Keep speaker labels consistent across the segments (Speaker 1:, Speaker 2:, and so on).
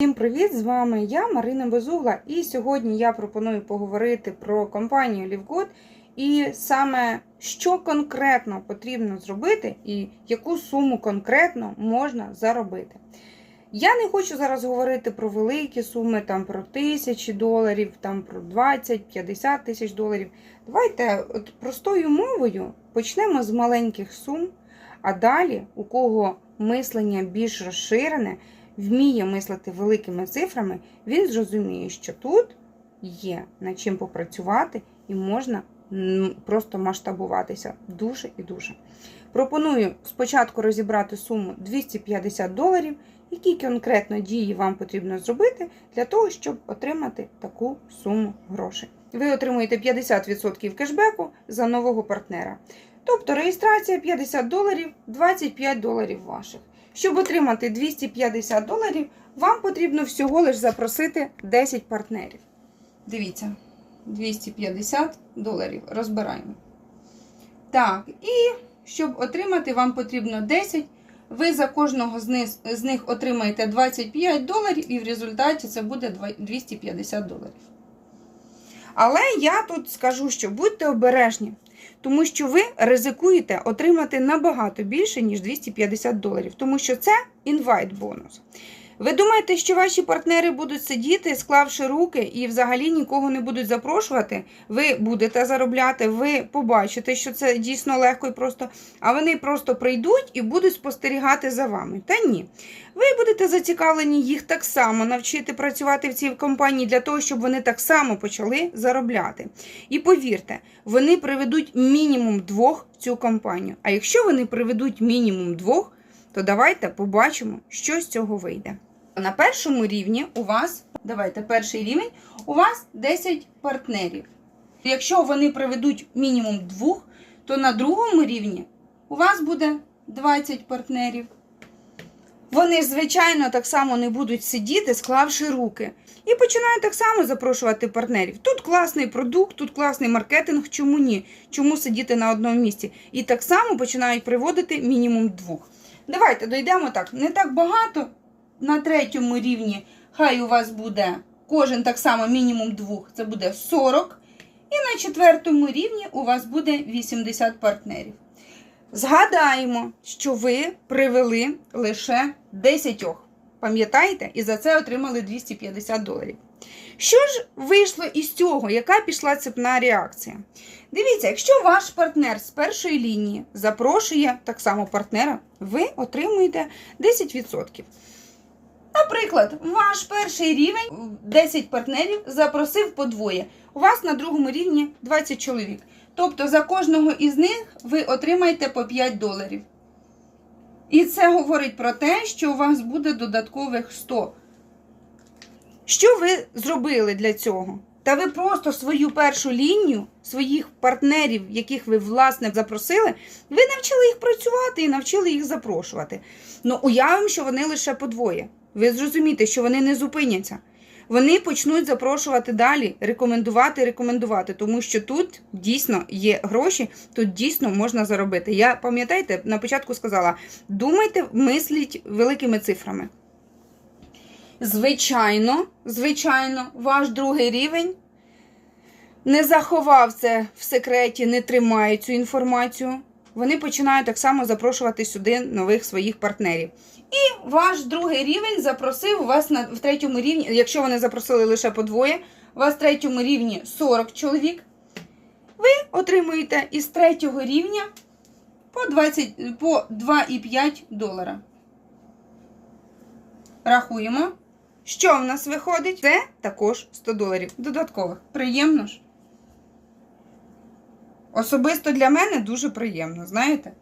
Speaker 1: Всім привіт! З вами я, Марина Безугла, і сьогодні я пропоную поговорити про компанію Лівгод і саме що конкретно потрібно зробити і яку суму конкретно можна заробити. Я не хочу зараз говорити про великі суми, там про тисячі доларів, там про 20-50 тисяч доларів. Давайте от простою мовою почнемо з маленьких сум, а далі, у кого мислення більш розширене, вміє мислити великими цифрами, він зрозуміє, що тут є над чим попрацювати і можна просто масштабуватися дуже і дуже. Пропоную спочатку розібрати суму 250 доларів, які конкретно дії вам потрібно зробити для того, щоб отримати таку суму грошей. Ви отримуєте 50% кешбеку за нового партнера. Тобто реєстрація 50 доларів, 25 доларів ваших. Щоб отримати 250 доларів, вам потрібно всього лиш запросити 10 партнерів. Дивіться, 250 доларів розбираємо. Так, і щоб отримати, вам потрібно 10. Ви за кожного з них отримаєте 25 доларів, і в результаті це буде 250 доларів. Але я тут скажу, що будьте обережні, тому що ви ризикуєте отримати набагато більше, ніж 250 доларів, тому що це інвайт бонус. Ви думаєте, що ваші партнери будуть сидіти, склавши руки, і взагалі нікого не будуть запрошувати? Ви будете заробляти, ви побачите, що це дійсно легко і просто, а вони просто прийдуть і будуть спостерігати за вами. Та ні. Ви будете зацікавлені їх так само навчити працювати в цій компанії для того, щоб вони так само почали заробляти. І повірте, вони приведуть мінімум двох в цю компанію. А якщо вони приведуть мінімум двох, то давайте побачимо, що з цього вийде. На першому рівні у вас, давайте перший рівень, у вас 10 партнерів. Якщо вони приведуть мінімум двох, то на другому рівні у вас буде 20 партнерів. Вони звичайно, так само не будуть сидіти, склавши руки. І починають так само запрошувати партнерів. Тут класний продукт, тут класний маркетинг. Чому ні? Чому сидіти на одному місці? І так само починають приводити мінімум двох. Давайте дійдемо так. Не так багато. На третьому рівні хай у вас буде кожен так само мінімум двох, це буде 40. І на четвертому рівні у вас буде 80 партнерів. Згадаємо, що ви привели лише 10. Пам'ятаєте? І за це отримали 250 доларів. Що ж вийшло із цього? Яка пішла цепна реакція? Дивіться, якщо ваш партнер з першої лінії запрошує так само партнера, ви отримуєте 10%. Наприклад, ваш перший рівень 10 партнерів запросив по двоє. У вас на другому рівні 20 чоловік. Тобто за кожного із них ви отримаєте по 5 доларів. І це говорить про те, що у вас буде додаткових 100. Що ви зробили для цього? Та ви просто свою першу лінію, своїх партнерів, яких ви, власне, запросили, ви навчили їх працювати і навчили їх запрошувати. Ну, уявимо, що вони лише по двоє. Ви зрозумієте, що вони не зупиняться. Вони почнуть запрошувати далі, рекомендувати, рекомендувати, тому що тут дійсно є гроші, тут дійсно можна заробити. Я пам'ятаєте, на початку сказала: думайте, мисліть великими цифрами. Звичайно, звичайно, ваш другий рівень не заховав це в секреті, не тримає цю інформацію. Вони починають так само запрошувати сюди нових своїх партнерів. І ваш другий рівень запросив вас на в третьому рівні, якщо вони запросили лише по двоє, у вас в третьому рівні 40 чоловік. Ви отримуєте із третього рівня по 20, по 2,5 долара. Рахуємо. Що в нас виходить? Це також 100 доларів додаткових. Приємно ж? Особисто для мене дуже приємно, знаєте?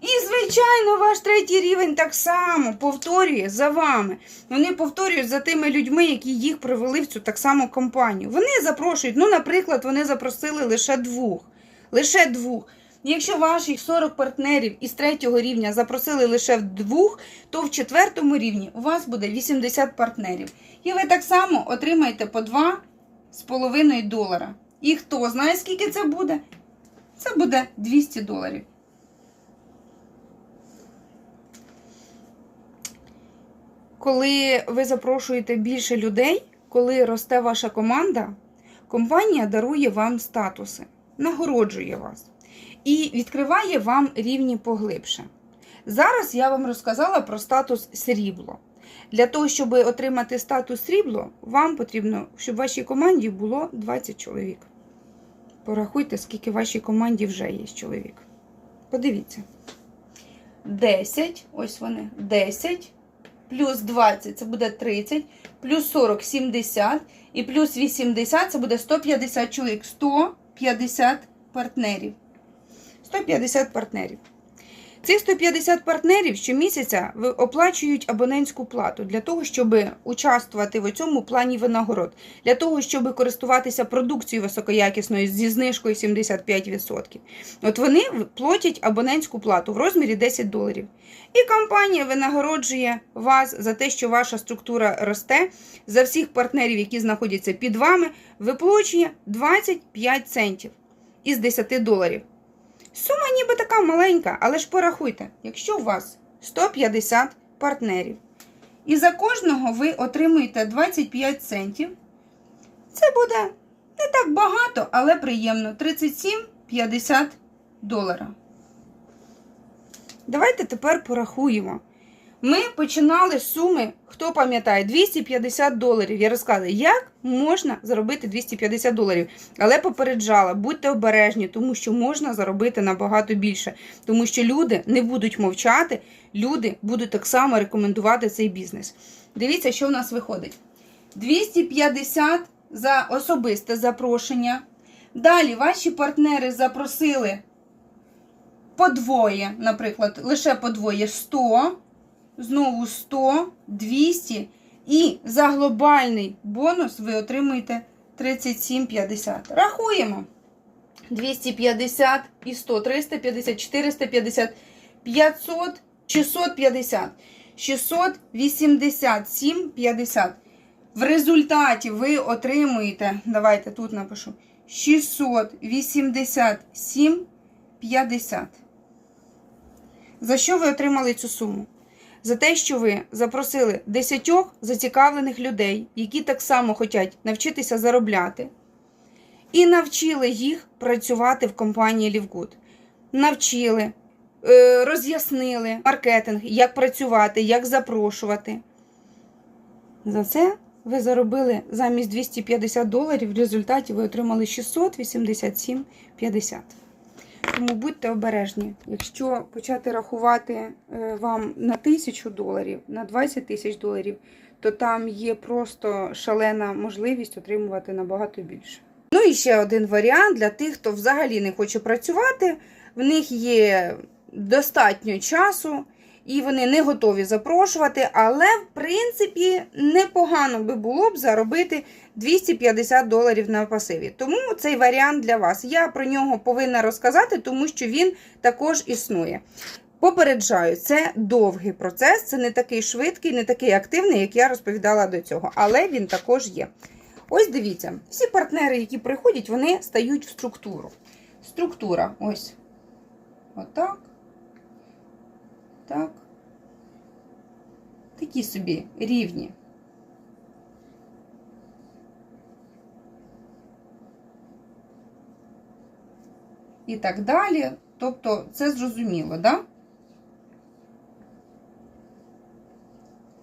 Speaker 1: І, звичайно, ваш третій рівень так само повторює за вами. Вони повторюють за тими людьми, які їх привели в цю так само компанію. Вони запрошують, ну, наприклад, вони запросили лише двох. Лише двох. Якщо ваших 40 партнерів із третього рівня запросили лише в двох, то в четвертому рівні у вас буде 80 партнерів. І ви так само отримаєте по 2,5 долара. І хто знає, скільки це буде? Це буде 200 доларів. коли ви запрошуєте більше людей, коли росте ваша команда, компанія дарує вам статуси, нагороджує вас і відкриває вам рівні поглибше. Зараз я вам розказала про статус срібло. Для того, щоб отримати статус срібло, вам потрібно, щоб в вашій команді було 20 чоловік. Порахуйте, скільки в вашій команді вже є чоловік. Подивіться. 10, ось вони, 10, плюс 20 це буде 30, плюс 40 70, і плюс 80 це буде 150 чоловік. 150 партнерів. 150 партнерів. Цих 150 партнерів щомісяця оплачують абонентську плату для того, щоб участвувати в цьому плані винагород, для того, щоб користуватися продукцією високоякісною зі знижкою 75%. От вони платять абонентську плату в розмірі 10 доларів. І компанія винагороджує вас за те, що ваша структура росте. За всіх партнерів, які знаходяться під вами, виплачує 25 центів із 10 доларів. Сума ніби така маленька, але ж порахуйте, якщо у вас 150 партнерів, і за кожного ви отримуєте 25 центів, це буде не так багато, але приємно. 37,50 долара. Давайте тепер порахуємо. Ми починали з суми, хто пам'ятає, 250 доларів. Я розказую, як можна заробити 250 доларів. Але попереджала, будьте обережні, тому що можна заробити набагато більше. Тому що люди не будуть мовчати, люди будуть так само рекомендувати цей бізнес. Дивіться, що в нас виходить: 250 за особисте запрошення. Далі ваші партнери запросили подвоє, наприклад, лише подвоє 100 знову 100, 200. І за глобальний бонус ви отримуєте 37,50. Рахуємо. 250 і 100, 350, 450, 500, 650, 687,50. В результаті ви отримуєте, давайте тут напишу, 687,50. За що ви отримали цю суму? За те, що ви запросили десятьох зацікавлених людей, які так само хочуть навчитися заробляти, і навчили їх працювати в компанії Лівгуд. Навчили, е, роз'яснили маркетинг, як працювати, як запрошувати. За це ви заробили замість 250 доларів, в результаті ви отримали 687,50. Тому будьте обережні. Якщо почати рахувати е, вам на тисячу доларів, на 20 тисяч доларів, то там є просто шалена можливість отримувати набагато більше. Ну і ще один варіант для тих, хто взагалі не хоче працювати. В них є достатньо часу. І вони не готові запрошувати, але в принципі непогано би було б заробити 250 доларів на пасиві. Тому цей варіант для вас. Я про нього повинна розказати, тому що він також існує. Попереджаю, це довгий процес, це не такий швидкий, не такий активний, як я розповідала до цього, але він також є. Ось дивіться, всі партнери, які приходять, вони стають в структуру. Структура, ось. Отак. Так. Такі собі рівні. І так далі. Тобто, це зрозуміло, да?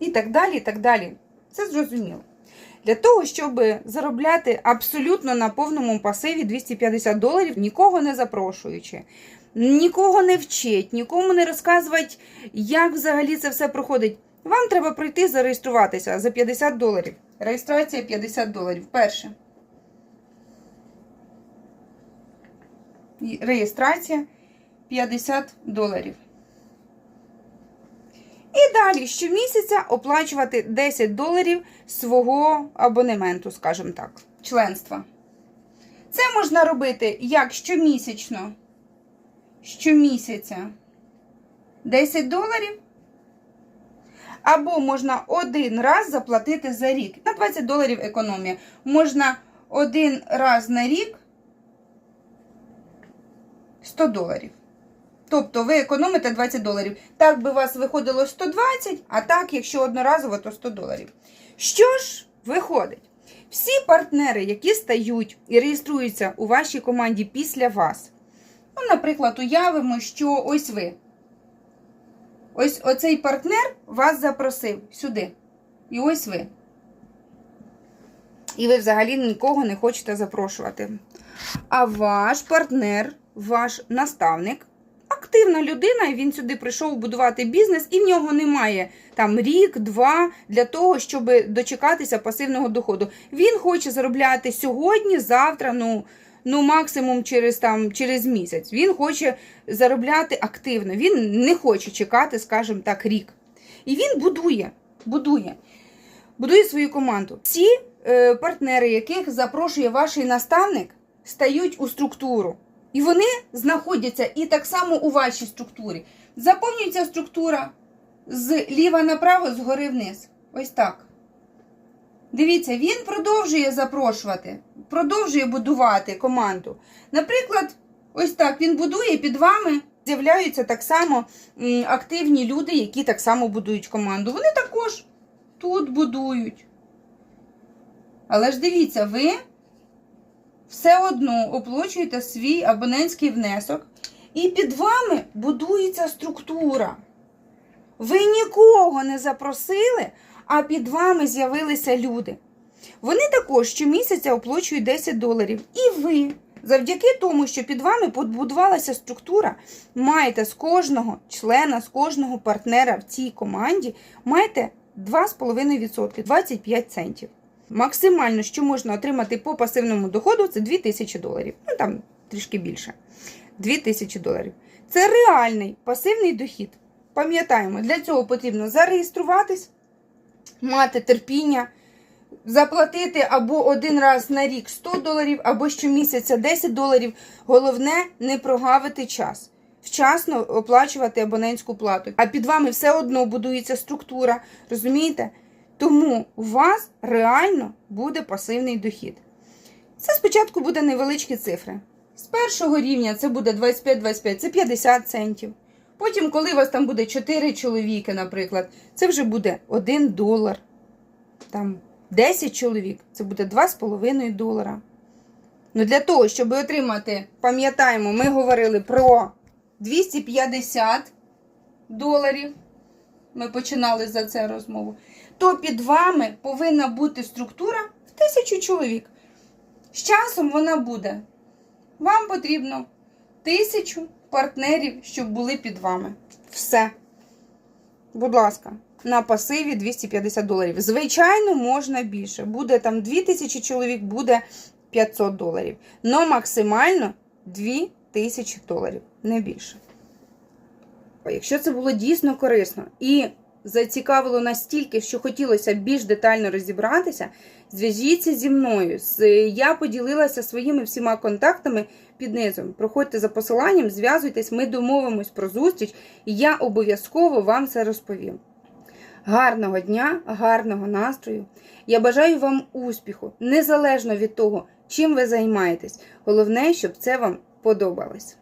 Speaker 1: І так далі, і так далі. Це зрозуміло. Для того, щоб заробляти абсолютно на повному пасиві 250 доларів, нікого не запрошуючи, нікого не вчить, нікому не розказувати, як взагалі це все проходить. Вам треба пройти зареєструватися за 50 доларів. Реєстрація 50 доларів. Перше. Реєстрація 50 доларів. І далі щомісяця оплачувати 10 доларів свого абонементу, скажімо так, членства. Це можна робити як щомісячно, щомісяця 10 доларів. Або можна один раз заплатити за рік. На 20 доларів економія. Можна один раз на рік 100 доларів. Тобто ви економите 20 доларів. Так би у вас виходило 120, а так, якщо одноразово, то 100 доларів. Що ж виходить? Всі партнери, які стають і реєструються у вашій команді після вас. Ну, наприклад, уявимо, що ось ви. Ось оцей партнер вас запросив сюди. І ось ви. І ви взагалі нікого не хочете запрошувати. А ваш партнер, ваш наставник, активна людина, і він сюди прийшов будувати бізнес, і в нього немає там рік, два для того, щоб дочекатися пасивного доходу. Він хоче заробляти сьогодні, завтра, ну. Ну, максимум через там через місяць. Він хоче заробляти активно. Він не хоче чекати, скажімо так, рік. І він будує, будує, будує свою команду. Всі е, партнери, яких запрошує ваш наставник, стають у структуру. І вони знаходяться і так само у вашій структурі. Заповнюється структура з ліва направо, згори вниз. Ось так. Дивіться, він продовжує запрошувати, продовжує будувати команду. Наприклад, ось так він будує під вами. З'являються так само активні люди, які так само будують команду. Вони також тут будують. Але ж дивіться, ви все одно оплачуєте свій абонентський внесок, і під вами будується структура. Ви нікого не запросили, а під вами з'явилися люди. Вони також щомісяця оплачують 10 доларів. І ви, завдяки тому, що під вами побудувалася структура, маєте з кожного члена, з кожного партнера в цій команді, маєте 2,5%, 25 центів. Максимально, що можна отримати по пасивному доходу, це 2000 доларів. Ну там трішки більше. 2000 доларів. Це реальний пасивний дохід. Пам'ятаємо, для цього потрібно зареєструватись, мати терпіння, заплатити або один раз на рік 100 доларів, або щомісяця 10 доларів. Головне не прогавити час. Вчасно оплачувати абонентську плату. А під вами все одно будується структура. Розумієте? Тому у вас реально буде пасивний дохід. Це спочатку буде невеличкі цифри. З першого рівня це буде 25-25, це 50 центів. Потім, коли у вас там буде 4 чоловіки, наприклад, це вже буде 1 долар. Там 10 чоловік, це буде 2,5 долара. Ну, для того, щоб отримати, пам'ятаємо, ми говорили про 250 доларів. Ми починали за це розмову. То під вами повинна бути структура в тисячу чоловік. З часом вона буде. Вам потрібно тисячу партнерів, щоб були під вами. Все. Будь ласка, на пасиві 250 доларів. Звичайно, можна більше. Буде там 2000 чоловік, буде 500 доларів. Но максимально 2000 доларів, не більше. Якщо це було дійсно корисно і зацікавило настільки, що хотілося більш детально розібратися, зв'яжіться зі мною. Я поділилася своїми всіма контактами під низом. Проходьте за посиланням, зв'язуйтесь, ми домовимось про зустріч, і я обов'язково вам це розповім. Гарного дня, гарного настрою. Я бажаю вам успіху, незалежно від того, чим ви займаєтесь. Головне, щоб це вам подобалось.